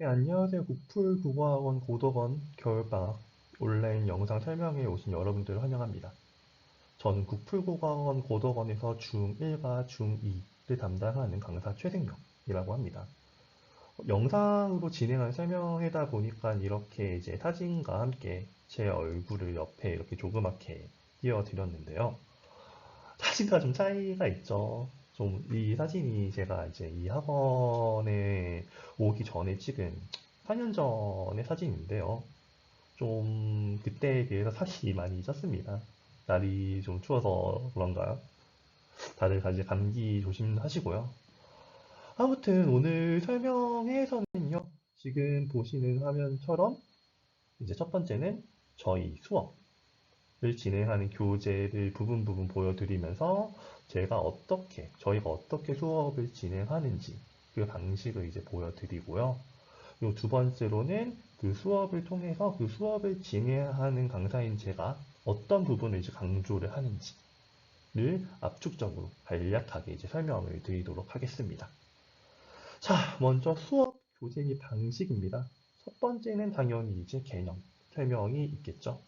네, 안녕하세요. 국풀 국어학원 고덕원 겨울방학 온라인 영상 설명회에 오신 여러분들을 환영합니다. 저는 국풀 국어학원 고덕원에서 중1과 중2를 담당하는 강사 최생명이라고 합니다. 영상으로 진행한 설명회다 보니까 이렇게 이제 사진과 함께 제 얼굴을 옆에 이렇게 조그맣게 띄워드렸는데요. 사진과 좀 차이가 있죠. 좀 이 사진이 제가 이제 이 학원에 오기 전에 찍은 4년 전의 사진인데요. 좀 그때에 비해서 살이 많이 쪘습니다. 날이 좀 추워서 그런가요? 다들 이제 감기 조심하시고요. 아무튼 오늘 설명회에서는요. 지금 보시는 화면처럼 이제 첫 번째는 저희 수업을 진행하는 교재를 부분 부분 보여드리면서 제가 어떻게, 저희가 어떻게 수업을 진행하는지 그 방식을 이제 보여드리고요. 요 두 번째로는 그 수업을 통해서 그 수업을 진행하는 강사인 제가 어떤 부분을 이제 강조를 하는지를 압축적으로 간략하게 이제 설명을 드리도록 하겠습니다. 자, 먼저 수업 교재 및 방식입니다. 첫 번째는 당연히 이제 개념 설명이 있겠죠.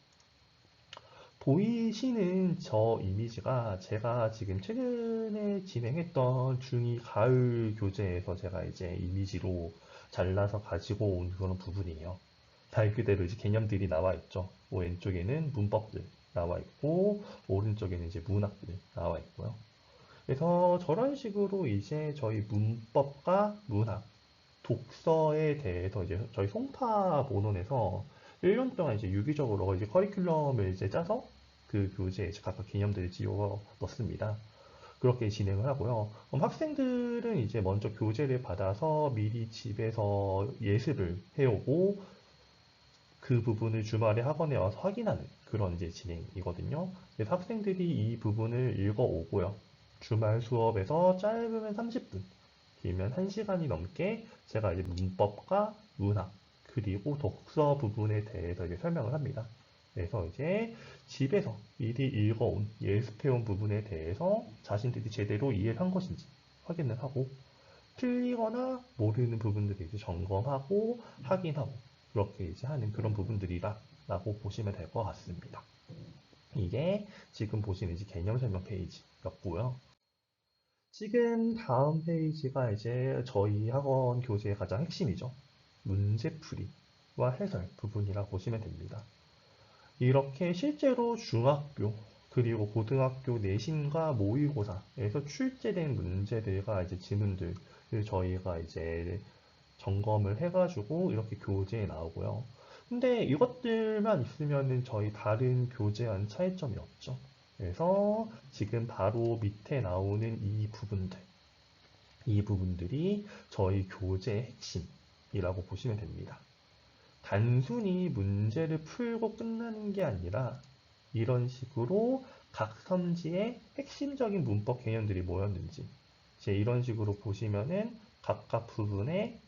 보이시는 저 이미지가 제가 지금 최근에 진행했던 중2 가을 교재에서 제가 이제 이미지로 잘라서 가지고 온 그런 부분이에요. 달 그대로 이제 개념들이 나와 있죠. 왼쪽에는 문법들 나와 있고, 오른쪽에는 이제 문학들 나와 있고요. 그래서 저런 식으로 이제 저희 문법과 문학, 독서에 대해서 이제 저희 송파 본원에서 1년 동안 이제 유기적으로 이제 커리큘럼을 이제 짜서 그 교재에 각각 개념들을 지워 넣습니다. 그렇게 진행을 하고요. 그럼 학생들은 이제 먼저 교재를 받아서 미리 집에서 예습을 해오고 그 부분을 주말에 학원에 와서 확인하는 그런 이제 진행이거든요. 그래서 학생들이 이 부분을 읽어오고요. 주말 수업에서 짧으면 30분, 길면 1시간이 넘게 제가 이제 문법과 문학, 그리고 독서 부분에 대해서 이제 설명을 합니다. 그래서 이제 집에서 미리 읽어온, 예습해온 부분에 대해서 자신들이 제대로 이해를 한 것인지 확인을 하고, 틀리거나 모르는 부분들을 이제 점검하고, 확인하고, 그렇게 이제 하는 그런 부분들이다. 라고 보시면 될 것 같습니다. 이게 지금 보시는 이제 개념 설명 페이지였고요. 지금 다음 페이지가 이제 저희 학원 교재의 가장 핵심이죠. 문제풀이와 해설 부분이라 보시면 됩니다. 이렇게 실제로 중학교 그리고 고등학교 내신과 모의고사에서 출제된 문제들과 이제 지문들을 저희가 이제 점검을 해가지고 이렇게 교재에 나오고요. 근데 이것들만 있으면은 저희 다른 교재와는 차이점이 없죠. 그래서 지금 바로 밑에 나오는 이 부분들, 이 부분들이 저희 교재의 핵심 이라고 보시면 됩니다. 단순히 문제를 풀고 끝나는 게 아니라 이런 식으로 각 선지에 핵심적인 문법 개념들이 뭐였는지 이제 이런 식으로 보시면은 각각 부분에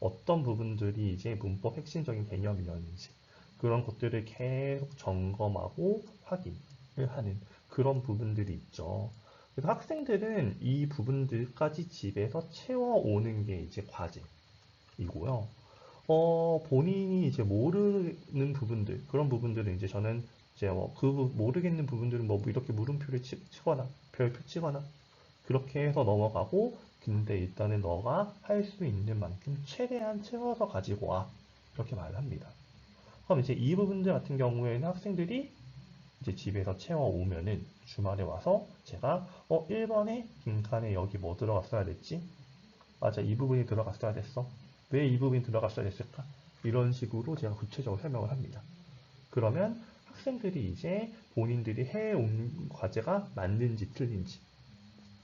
어떤 부분들이 이제 문법 핵심적인 개념이었는지 그런 것들을 계속 점검하고 확인을 하는 그런 부분들이 있죠. 그래서 학생들은 이 부분들까지 집에서 채워오는 게 이제 과제 이고요. 어, 본인이 이제 모르는 부분들, 그런 부분들은 이제 저는 이제 뭐 그 모르겠는 부분들은 뭐 이렇게 물음표를 치, 치거나 별표 치거나 그렇게 해서 넘어가고 근데 일단은 너가 할 수 있는 만큼 최대한 채워서 가지고 와 이렇게 말을 합니다. 그럼 이제 이 부분들 같은 경우에는 학생들이 이제 집에서 채워 오면은 주말에 와서 제가 어 1번에 빈칸에 여기 뭐 들어갔어야 됐지? 맞아 이 부분이 들어갔어야 됐어. 왜 이 부분이 들어갔어야 됐을까? 이런 식으로 제가 구체적으로 설명을 합니다. 그러면 학생들이 이제 본인들이 해온 과제가 맞는지 틀린지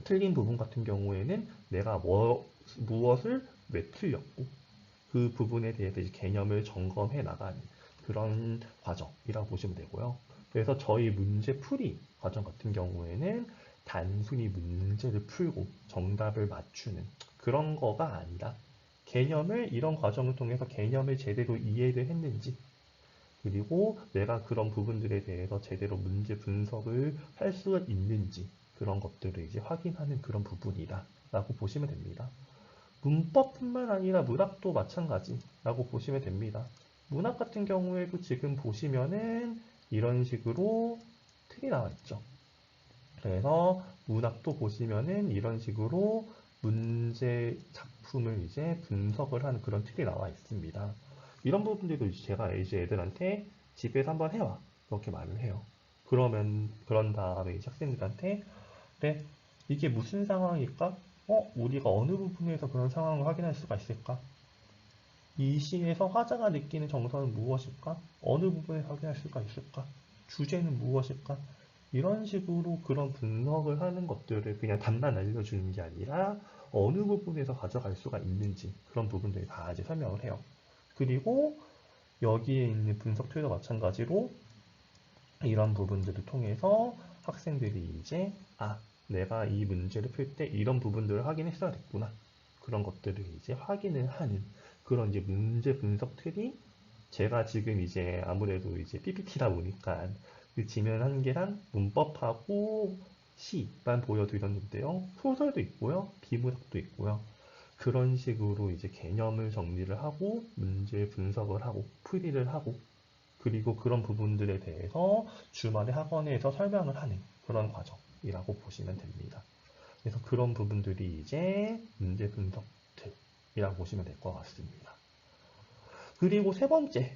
틀린 부분 같은 경우에는 내가 뭐, 무엇을 왜 틀렸고 그 부분에 대해서 이제 개념을 점검해 나가는 그런 과정이라고 보시면 되고요. 그래서 저희 문제 풀이 과정 같은 경우에는 단순히 문제를 풀고 정답을 맞추는 그런 거가 아니라 개념을 이런 과정을 통해서 개념을 제대로 이해를 했는지 그리고 내가 그런 부분들에 대해서 제대로 문제 분석을 할 수 있는지 그런 것들을 이제 확인하는 그런 부분이다 라고 보시면 됩니다. 문법뿐만 아니라 문학도 마찬가지라고 보시면 됩니다. 문학 같은 경우에도 지금 보시면은 이런 식으로 틀이 나와 있죠. 그래서 문학도 보시면은 이런 식으로 문제 작 품을 이제 분석을 하는 그런 틀이 나와 있습니다. 이런 부분들도 제가 이제 애들한테 집에서 한번 해와 이렇게 말을 해요. 그러면 그런 다음에 이제 학생들한테 그래 이게 무슨 상황일까? 어 우리가 어느 부분에서 그런 상황을 확인할 수가 있을까? 이 시에서 화자가 느끼는 정서는 무엇일까? 어느 부분에 확인할 수가 있을까? 주제는 무엇일까? 이런 식으로 그런 분석을 하는 것들을 그냥 답만 알려주는 게 아니라 어느 부분에서 가져갈 수가 있는지 그런 부분들이 다 이제 설명을 해요. 그리고 여기에 있는 분석 툴도 마찬가지로 이런 부분들을 통해서 학생들이 이제 아 내가 이 문제를 풀 때 이런 부분들을 확인했어야 됐구나 그런 것들을 이제 확인을 하는 그런 이제 문제 분석 툴이 제가 지금 이제 아무래도 이제 PPT다 보니까 그 지면 한 개랑 문법하고 시만 보여드렸는데요. 소설도 있고요. 비문학도 있고요. 그런 식으로 이제 개념을 정리를 하고 문제 분석을 하고 풀이를 하고 그리고 그런 부분들에 대해서 주말에 학원에서 설명을 하는 그런 과정이라고 보시면 됩니다. 그래서 그런 부분들이 이제 문제 분석틀이라고 보시면 될 것 같습니다. 그리고 세 번째로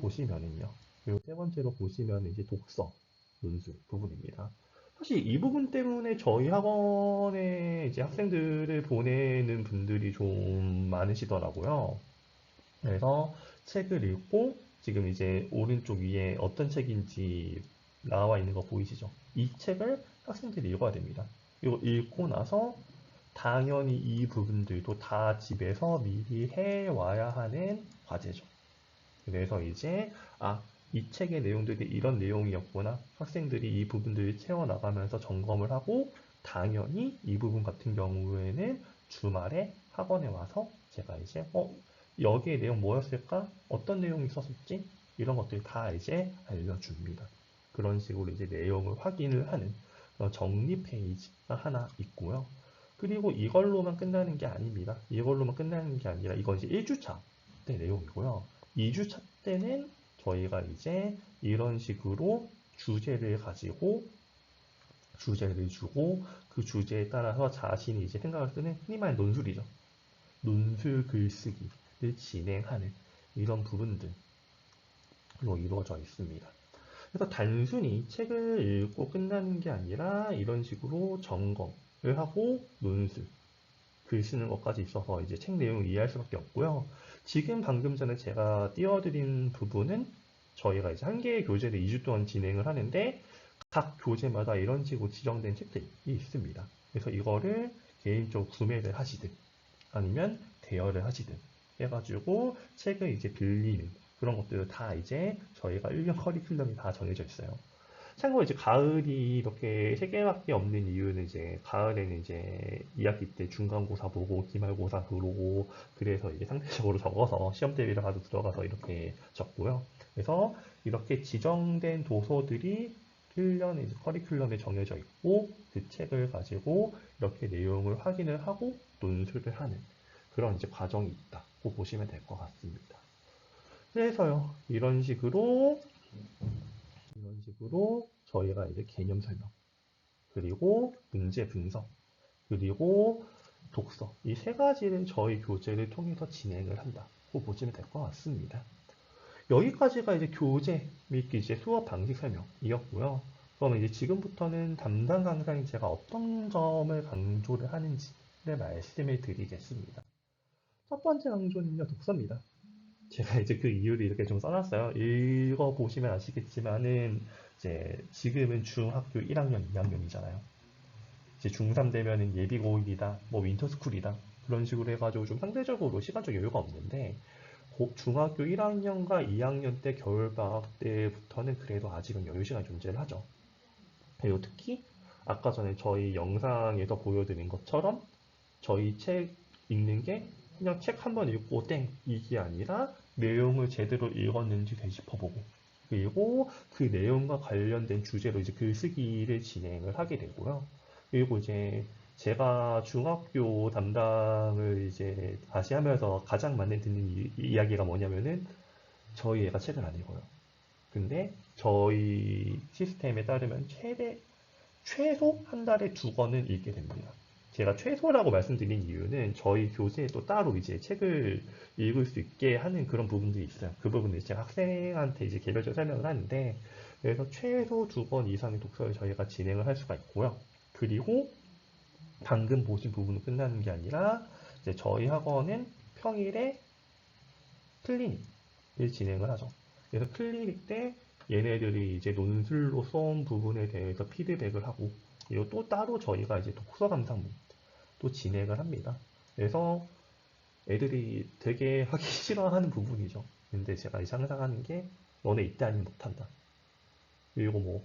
보시면은요. 그리고 세 번째로 보시면 이제 독서, 논술 부분입니다. 사실 이 부분 때문에 저희 학원에 이제 학생들을 보내는 분들이 좀 많으시더라고요. 그래서 책을 읽고 지금 이제 오른쪽 위에 어떤 책인지 나와 있는 거 보이시죠? 이 책을 학생들이 읽어야 됩니다. 이거 읽고 나서 당연히 이 부분들도 다 집에서 미리 해와야 하는 과제죠. 그래서 이제 아, 이 책의 내용들이 이런 내용이었구나. 학생들이 이 부분들을 채워나가면서 점검을 하고 당연히 이 부분 같은 경우에는 주말에 학원에 와서 제가 이제 어 여기에 내용 뭐였을까? 어떤 내용이 있었지? 이런 것들 다 이제 알려줍니다. 그런 식으로 이제 내용을 확인을 하는 정리 페이지가 하나 있고요. 그리고 이걸로만 끝나는 게 아닙니다. 이걸로만 끝나는 게 아니라 이건 이제 1주차 때 내용이고요. 2주차 때는 저희가 이제 이런 식으로 주제를 가지고 주제를 주고 그 주제에 따라서 자신이 이제 생각을 쓰는 흔히 말하는 논술이죠. 논술 글쓰기를 진행하는 이런 부분들로 이루어져 있습니다. 그래서 단순히 책을 읽고 끝나는 게 아니라 이런 식으로 점검을 하고 논술, 글 쓰는 것까지 있어서 이제 책 내용을 이해할 수밖에 없고요. 지금 방금 전에 제가 띄워드린 부분은 저희가 이제 한 개의 교재를 2주 동안 진행을 하는데 각 교재마다 이런 식으로 지정된 책들이 있습니다. 그래서 이거를 개인적으로 구매를 하시든 아니면 대여를 하시든 해가지고 책을 이제 빌리는 그런 것들을 다 이제 저희가 1년 커리큘럼이 다 정해져 있어요. 참고로 이제 가을이 이렇게 세 개밖에 없는 이유는 이제 가을에는 이제 2학기 때 중간고사 보고 기말고사 그러고 그래서 이게 상대적으로 적어서 시험 대비를 가도 들어가서 이렇게 적고요. 그래서 이렇게 지정된 도서들이 1년의 이제 커리큘럼에 정해져 있고 그 책을 가지고 이렇게 내용을 확인을 하고 논술을 하는 그런 이제 과정이 있다고 보시면 될 것 같습니다. 그래서요 이런 식으로 이런 식으로 저희가 이제 개념 설명, 그리고 문제 분석, 그리고 독서 이 세 가지를 저희 교재를 통해서 진행을 한다고 보시면 될 것 같습니다. 여기까지가 이제 교재 및 이제 수업 방식 설명이었고요. 그러면 이제 지금부터는 담당 강사인 제가 어떤 점을 강조를 하는지를 말씀을 드리겠습니다. 첫 번째 강조는요, 독서입니다. 제가 이제 그 이유를 이렇게 좀 써놨어요. 읽어 보시면 아시겠지만은 이제 지금은 중학교 1학년, 2학년이잖아요. 이제 중3 되면은 예비 고일이다, 뭐 윈터스쿨이다 그런 식으로 해가지고 좀 상대적으로 시간적 여유가 없는데 중학교 1학년과 2학년 때 겨울방학 때부터는 그래도 아직은 여유 시간이 존재를 하죠. 그리고 특히 아까 전에 저희 영상에서 보여드린 것처럼 저희 책 읽는 게 그냥 책 한 번 읽고 땡 이게 아니라 내용을 제대로 읽었는지 되짚어보고 그리고 그 내용과 관련된 주제로 이제 글쓰기를 진행을 하게 되고요. 그리고 이제 제가 중학교 담당을 이제 다시 하면서 가장 많이 듣는 이, 이야기가 뭐냐면은 저희 애가 책을 안 읽어요. 근데 저희 시스템에 따르면 최대 최소 한 달에 두 권은 읽게 됩니다. 제가 최소라고 말씀드린 이유는 저희 교재에 또 따로 이제 책을 읽을 수 있게 하는 그런 부분들이 있어요. 그 부분을 제가 학생한테 이제 개별적으로 설명을 하는데 그래서 최소 두권 이상의 독서를 저희가 진행을 할 수가 있고요. 그리고 방금 보신 부분은 끝나는 게 아니라 이제 저희 학원은 평일에 클리닉을 진행을 하죠. 그래서 클리닉 때 얘네들이 이제 논술로 써온 부분에 대해서 피드백을 하고 그리고 또 따로 저희가 이제 독서 감상문 또 진행을 합니다. 그래서 애들이 되게 하기 싫어하는 부분이죠. 근데 제가 이 상상하는 게 너네 이때 아니면 못한다. 그리고 뭐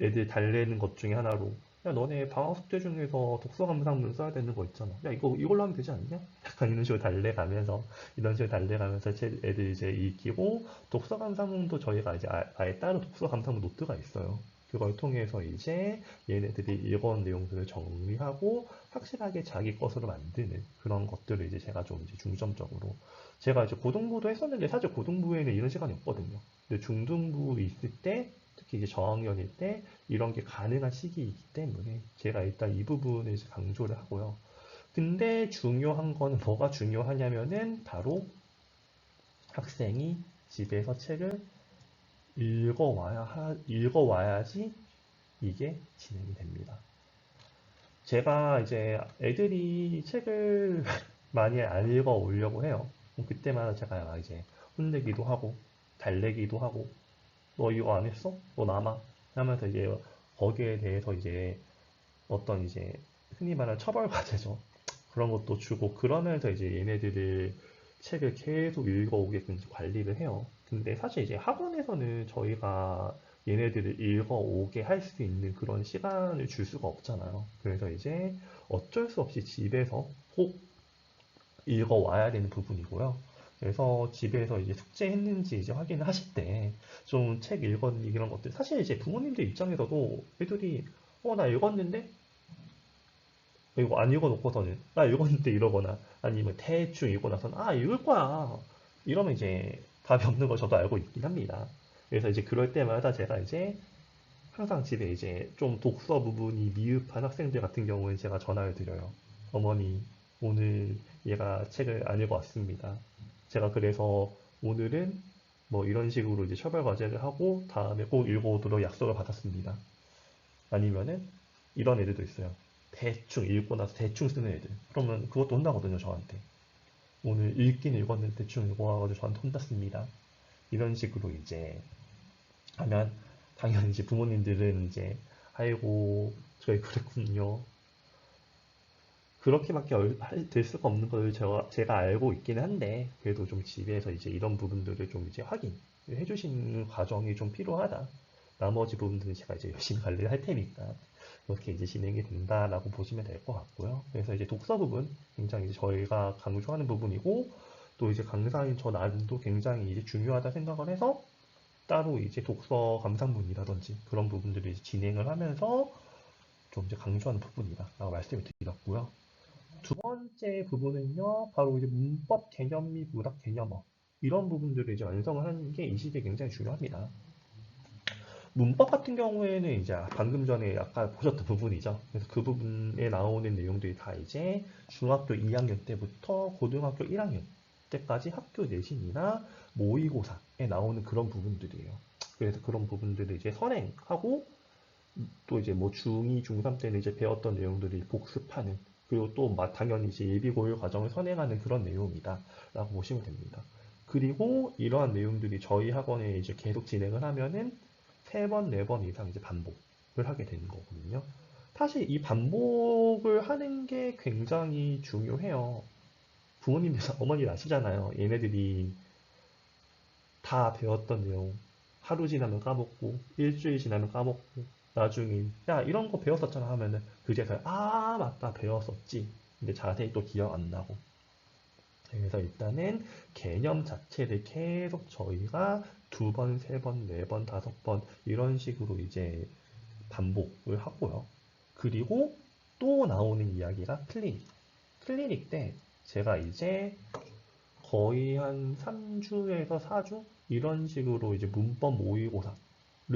애들 달래는 것 중에 하나로 야 너네 방학 숙제 중에서 독서 감상문 써야 되는 거 있잖아. 야 이거 이걸로 하면 되지 않냐? 약간 이런 식으로 달래가면서 이런 식으로 달래가면서 제 애들 이제 익히고 독서 감상문도 저희가 이제 아- 아예 따로 독서 감상문 노트가 있어요. 그걸 통해서 이제 얘네들이 읽어온 내용들을 정리하고 확실하게 자기 것으로 만드는 그런 것들을 이제 제가 좀 이제 중점적으로 제가 이제 고등부도 했었는데 사실 고등부에는 이런 시간이 없거든요. 근데 중등부 있을 때 특히 이제 저학년일 때 이런 게 가능한 시기이기 때문에 제가 일단 이 부분을 이제 강조를 하고요. 근데 중요한 거는 뭐가 중요하냐면은 바로 학생이 집에서 책을 읽어와야 하, 읽어와야지 이게 진행이 됩니다. 제가 이제 애들이 책을 많이 안 읽어 오려고 해요. 그때마다 제가 막 이제 혼내기도 하고 달래기도 하고 너 이거 안 했어? 너 남아 하면서 이제 거기에 대해서 이제 어떤 이제 흔히 말하는 처벌 과제죠. 그런 것도 주고 그러면서 이제 얘네들을 책을 계속 읽어오게끔 관리를 해요. 근데 사실 이제 학원에서는 저희가 얘네들을 읽어오게 할 수 있는 그런 시간을 줄 수가 없잖아요. 그래서 이제 어쩔 수 없이 집에서 꼭 읽어와야 되는 부분이고요. 그래서 집에서 이제 숙제했는지 이제 확인을 하실 때 좀 책 읽었니 이런 것들 사실 이제 부모님들 입장에서도 애들이 어 나 읽었는데 이거 안 읽어놓고서는 나 읽었는데 이러거나 아니면 대충 읽고 나서는 아 읽을 거야 이러면 이제 답이 없는 걸 저도 알고 있긴 합니다. 그래서 이제 그럴 때마다 제가 이제 항상 집에 이제 좀 독서 부분이 미흡한 학생들 같은 경우는 제가 전화를 드려요. 어머니 오늘 얘가 책을 안 읽어왔습니다. 제가 그래서 오늘은 뭐 이런 식으로 이제 처벌 과제를 하고 다음에 꼭 읽어오도록 약속을 받았습니다. 아니면은 이런 애들도 있어요. 대충 읽고 나서 대충 쓰는 애들. 그러면 그것도 혼나거든요, 저한테. 오늘 읽긴 읽었는데 대충 읽어와가지고 저한테 혼났습니다. 이런 식으로 이제 하면 당연히 이제 부모님들은 이제 아이고 저희 그랬군요. 그렇게밖에 될 수가 없는 걸 제가, 제가 알고 있기는 한데 그래도 좀 집에서 이제 이런 부분들을 좀 이제 확인해 주시는 과정이 좀 필요하다. 나머지 부분들은 제가 이제 열심히 관리를 할 테니까 그렇게 이제 진행이 된다라고 보시면 될 것 같고요. 그래서 이제 독서 부분 굉장히 이제 저희가 강조하는 부분이고 또 이제 강사인 저 나름도 굉장히 이제 중요하다 생각을 해서 따로 이제 독서 감상문이라든지 그런 부분들을 이제 진행을 하면서 좀 이제 강조하는 부분이다라고 말씀을 드렸고요. 두 번째 부분은요, 바로 이제 문법 개념 및 문학 개념어 이런 부분들을 이제 완성을 하는 게 이 시기에 굉장히 중요합니다. 문법 같은 경우에는 이제 방금 전에 아까 보셨던 부분이죠. 그래서 그 부분에 나오는 내용들이 다 이제 중학교 2학년 때부터 고등학교 1학년 때까지 학교 내신이나 모의고사에 나오는 그런 부분들이에요. 그래서 그런 부분들을 이제 선행하고 또 이제 뭐 중2, 중3 때는 이제 배웠던 내용들을 복습하는 그리고 또 마- 당연히 이제 예비고일 과정을 선행하는 그런 내용이다 라고 보시면 됩니다. 그리고 이러한 내용들이 저희 학원에 이제 계속 진행을 하면은 세 번, 네번 이상 이제 반복을 하게 되는 거거든요. 사실 이 반복을 하는 게 굉장히 중요해요. 부모님들, 어머니 아시잖아요. 얘네들이 다 배웠던 내용 하루 지나면 까먹고 일주일 지나면 까먹고 나중에 야 이런 거 배웠었잖아 하면은 그제서야 아 맞다 배웠었지 근데 자세히 또 기억 안 나고 그래서 일단은 개념 자체를 계속 저희가 두 번, 세 번, 네 번, 다섯 번 이런 식으로 이제 반복을 하고요. 그리고 또 나오는 이야기가 클리닉. 클리닉 때 제가 이제 거의 한 3주에서 4주 이런 식으로 이제 문법 모의고사를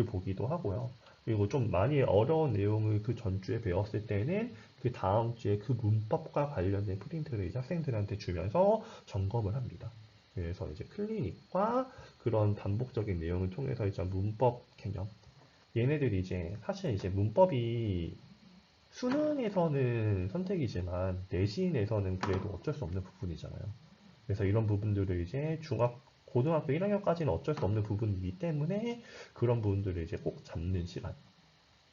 보기도 하고요. 그리고 좀 많이 어려운 내용을 그 전주에 배웠을 때는 그 다음 주에 그 문법과 관련된 프린트를 이제 학생들한테 주면서 점검을 합니다. 그래서 이제 클리닉과 그런 반복적인 내용을 통해서 이제 문법 개념. 얘네들이 이제 사실 이제 문법이 수능에서는 선택이지만 내신에서는 그래도 어쩔 수 없는 부분이잖아요. 그래서 이런 부분들을 이제 중학, 고등학교 1학년까지는 어쩔 수 없는 부분이기 때문에 그런 부분들을 이제 꼭 잡는 시간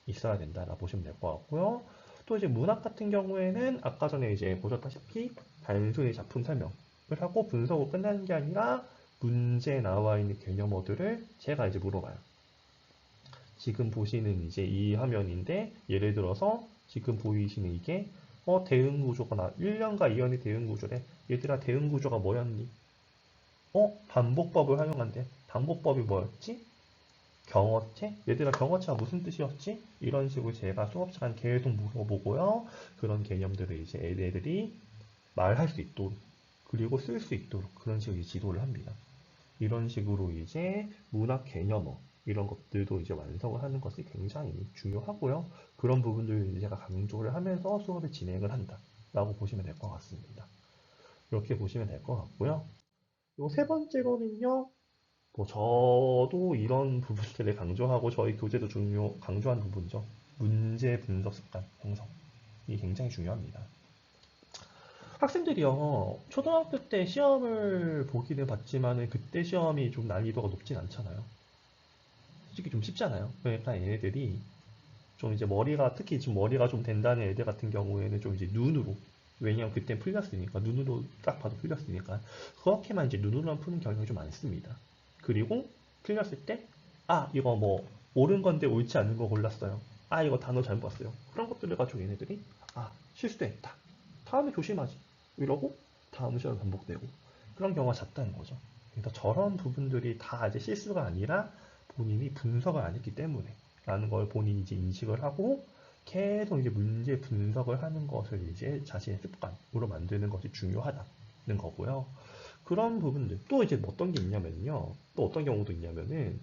있어야 된다라 보시면 될 것 같고요. 또 이제 문학 같은 경우에는 아까 전에 이제 보셨다시피 단순히 작품 설명을 하고 분석을 끝나는 게 아니라 문제 나와 있는 개념어들을 제가 이제 물어봐요. 지금 보시는 이제 이 화면인데 예를 들어서 지금 보이시는 이게 어 대응 구조가 나 1년과 2년의 대응 구조래. 얘들아 대응 구조가 뭐였니? 어 반복법을 활용한대. 반복법이 뭐였지? 경어체? 얘들아 경어체가 무슨 뜻이었지? 이런 식으로 제가 수업 시간 계속 물어보고요. 그런 개념들을 이제 애들이 말할 수 있도록 그리고 쓸 수 있도록 그런 식으로 지도를 합니다. 이런 식으로 이제 문학 개념어 이런 것들도 이제 완성을 하는 것이 굉장히 중요하고요. 그런 부분들을 제가 강조를 하면서 수업을 진행을 한다 라고 보시면 될 것 같습니다. 이렇게 보시면 될 것 같고요. 요 세 번째로는요. 뭐 저도 이런 부분들을 강조하고 저희 교재도 중요 강조한 부분이죠. 문제 분석 습관 형성. 이게 굉장히 중요합니다. 학생들이요, 초등학교 때 시험을 보기는 봤지만은 그때 시험이 좀 난이도가 높진 않잖아요. 솔직히 좀 쉽잖아요. 그러니까 얘네들이 좀 이제 머리가, 특히 지금 머리가 좀 된다는 애들 같은 경우에는 좀 이제 눈으로, 왜냐면 그때 풀렸으니까, 눈으로 딱 봐도 풀렸으니까, 그렇게만 이제 눈으로만 푸는 경향이 좀 많습니다. 그리고 틀렸을 때, 아, 이거 뭐, 옳은 건데 옳지 않은 거 골랐어요. 아, 이거 단어 잘못 봤어요. 그런 것들을 가지고 얘네들이, 아, 실수했다. 다음에 조심하지. 이러고, 다음 시험 반복되고. 그런 경우가 잦다는 거죠. 그래서 저런 부분들이 다 이제 실수가 아니라 본인이 분석을 안 했기 때문에 라는 걸 본인이 이제 인식을 하고 계속 이제 문제 분석을 하는 것을 이제 자신의 습관으로 만드는 것이 중요하다는 거고요. 그런 부분들 또 이제 어떤 게 있냐면요. 또 어떤 경우도 있냐면은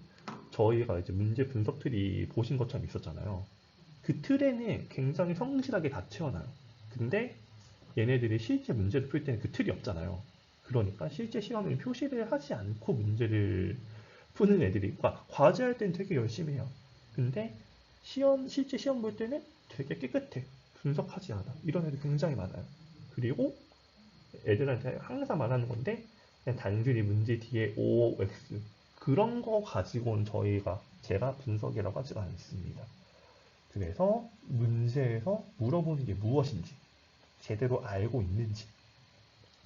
저희가 이제 문제 분석 틀이 보신 것처럼 있었잖아요. 그 틀에는 굉장히 성실하게 다 채워놔요. 근데 얘네들이 실제 문제를 풀 때는 그 틀이 없잖아요. 그러니까 실제 시험에 표시를 하지 않고 문제를 푸는 애들이, 그러니까 과제할 때는 되게 열심히 해요. 근데 시험, 실제 시험 볼 때는 되게 깨끗해. 분석하지 않아. 이런 애들 굉장히 많아요. 그리고 애들한테 항상 말하는 건데, 그냥 단순히 문제 뒤에 OX. 그런 거 가지고는 저희가, 제가 분석이라고 하지가 않습니다. 그래서 문제에서 물어보는 게 무엇인지, 제대로 알고 있는지,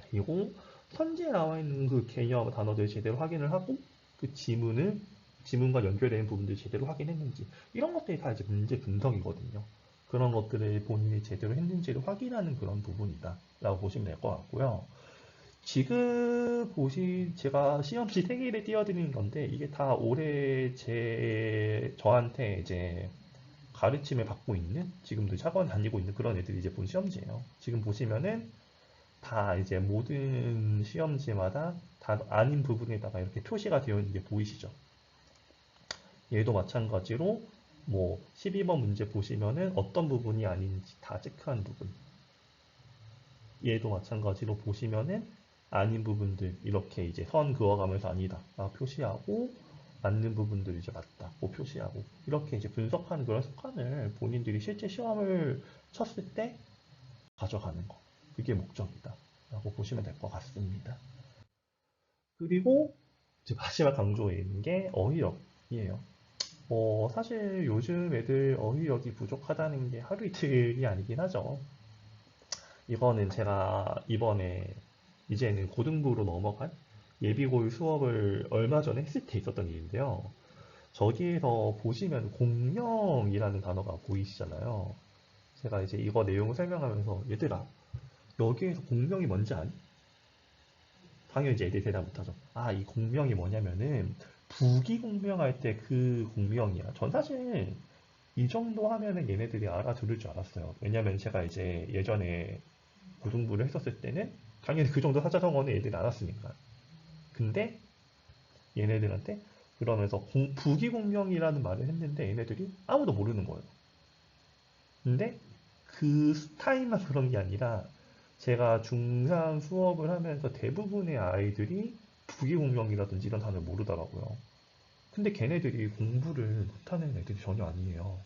그리고 선지에 나와 있는 그 개념 단어들 제대로 확인을 하고, 그 지문을 지문과 연결되는 부분들 제대로 확인했는지 이런 것들이 다 이제 문제 분석이거든요. 그런 것들을 본인이 제대로 했는지를 확인하는 그런 부분이다 라고 보시면 될 것 같고요. 지금 보시 제가 시험지 3개를 띄워드리는 건데 이게 다 올해 제 저한테 이제 가르침을 받고 있는 지금도 학원 다니고 있는 그런 애들이 이제 본 시험지예요. 지금 보시면은 다 이제 모든 시험지마다 다 아닌 부분에다가 이렇게 표시가 되어 있는 게 보이시죠? 얘도 마찬가지로 뭐 12번 문제 보시면은 어떤 부분이 아닌지 다 체크한 부분. 얘도 마찬가지로 보시면은 아닌 부분들 이렇게 이제 선 그어가면서 아니다 라 표시하고 맞는 부분들 이제 맞다 고 표시하고 이렇게 이제 분석하는 그런 습관을 본인들이 실제 시험을 쳤을 때 가져가는 거 그게 목적이다 라고 보시면 될 것 같습니다. 그리고 이제 마지막 강조해 있는 게 어휘력이에요. 뭐 사실 요즘 애들 어휘력이 부족하다는 게 하루 이틀이 아니긴 하죠. 이거는 제가 이번에 이제는 고등부로 넘어간 예비고일 수업을 얼마 전에 했을 때 있었던 일인데요. 저기에서 보시면 공명이라는 단어가 보이시잖아요. 제가 이제 이거 내용을 설명하면서 얘들아 여기에서 공명이 뭔지 아니? 당연히 이제 애들이 대답 못하죠. 아, 이 공명이 뭐냐면은 부기 공명할 때 그 공명이야. 전 사실 이 정도 하면은 얘네들이 알아들을 줄 알았어요. 왜냐면 제가 이제 예전에 고등부를 했었을 때는 당연히 그 정도 사자성어는 얘들이 알았으니까. 근데 얘네들한테 그러면서 공- 부기공명이라는 말을 했는데 얘네들이 아무도 모르는 거예요. 근데 그 스타일만 그런 게 아니라 제가 중3 수업을 하면서 대부분의 아이들이 부기공명이라든지 이런 단어를 모르더라고요. 근데 걔네들이 공부를 못하는 애들이 전혀 아니에요.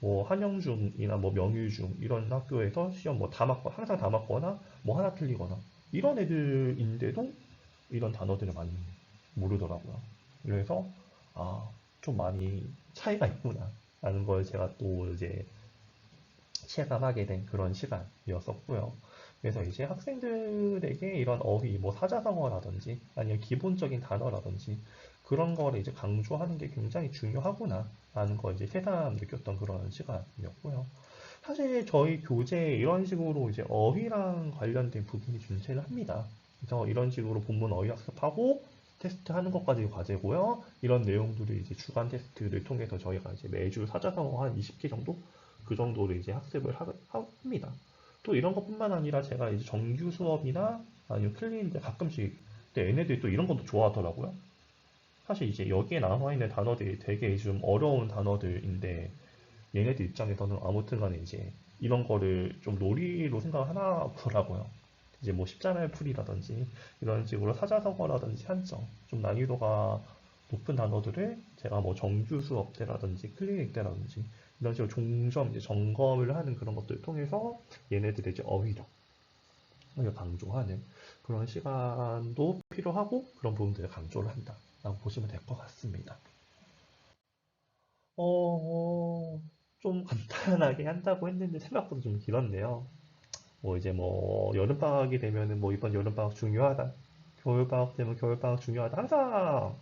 뭐 한영중이나 뭐 명유중 이런 학교에서 시험 뭐 다 맞고 항상 다 맞거나 뭐 하나 틀리거나 이런 애들인데도 이런 단어들을 많이 모르더라고요. 그래서 아, 좀 많이 차이가 있구나 라는 걸 제가 또 이제 체감하게 된 그런 시간이었었고요. 그래서 이제 학생들에게 이런 어휘, 뭐 사자성어라든지 아니면 기본적인 단어라든지 그런 거를 이제 강조하는 게 굉장히 중요하구나 라는 걸 이제 새삼 느꼈던 그런 시간이었고요. 사실 저희 교재에 이런 식으로 이제 어휘랑 관련된 부분이 존재를 합니다. 그래서 이런 식으로 본문 어휘 학습하고 테스트 하는 것까지 과제고요. 이런 내용들을 이제 주간 테스트를 통해서 저희가 이제 매주 사자성어 한 20개 정도 그 정도를 이제 학습을 하, 합니다. 또 이런 것뿐만 아니라 제가 이제 정규 수업이나 아니면 클리닉 가끔씩 근데 얘네들이 또 이런 것도 좋아하더라고요. 사실 이제 여기에 나와 있는 단어들이 되게 좀 어려운 단어들인데 얘네들 입장에서는 아무튼 간에 이제 이런 거를 좀 놀이로 생각을 하나 보더라고요. 이제 뭐 십자말 풀이라든지 이런 식으로 사자성어라든지 한정 좀 난이도가 높은 단어들을 제가 뭐 정규 수업 때라든지 클리닉 때라든지 이런 식으로 종점 이제 점검을 하는 그런 것들을 통해서 얘네들의 이제 어휘력 을 강조하는 그런 시간도 필요하고 그런 부분들을 강조를 한다라고 보시면 될 것 같습니다. 어, 좀 간단하게 한다고 했는데 생각보다 좀 길었네요. 뭐 이제 뭐 여름 방학이 되면은 뭐 이번 여름 방학 중요하다. 겨울 방학 되면 겨울 방학 중요하다. 항상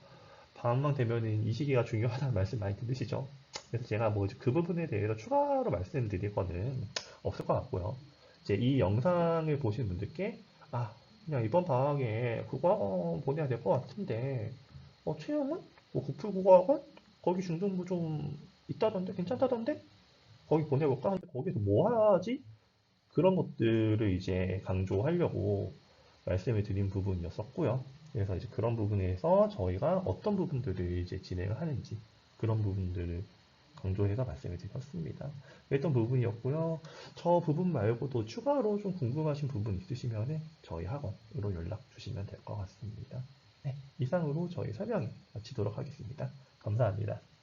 방학만 되면은 이 시기가 중요하다는 말씀 많이 들으시죠? 그래서 제가 뭐 그 부분에 대해서 추가로 말씀드릴 거는 없을 것 같고요. 이제 이 영상을 보신 분들께 아 그냥 이번 방학에 국어학원 보내야 될 것 같은데 어 채용은 뭐 국풀 국어학원 거기 중등부 좀 있다던데 괜찮다던데 거기 보내볼까 하는데 거기서 뭐 하지? 그런 것들을 이제 강조하려고 말씀을 드린 부분이었었고요. 그래서 이제 그런 부분에서 저희가 어떤 부분들을 이제 진행을 하는지 그런 부분들을 강조해서 말씀을 드렸습니다. 그랬던 부분이었고요. 저 부분 말고도 추가로 좀 궁금하신 부분 있으시면 저희 학원으로 연락 주시면 될 것 같습니다. 네, 이상으로 저희 설명 마치도록 하겠습니다. 감사합니다.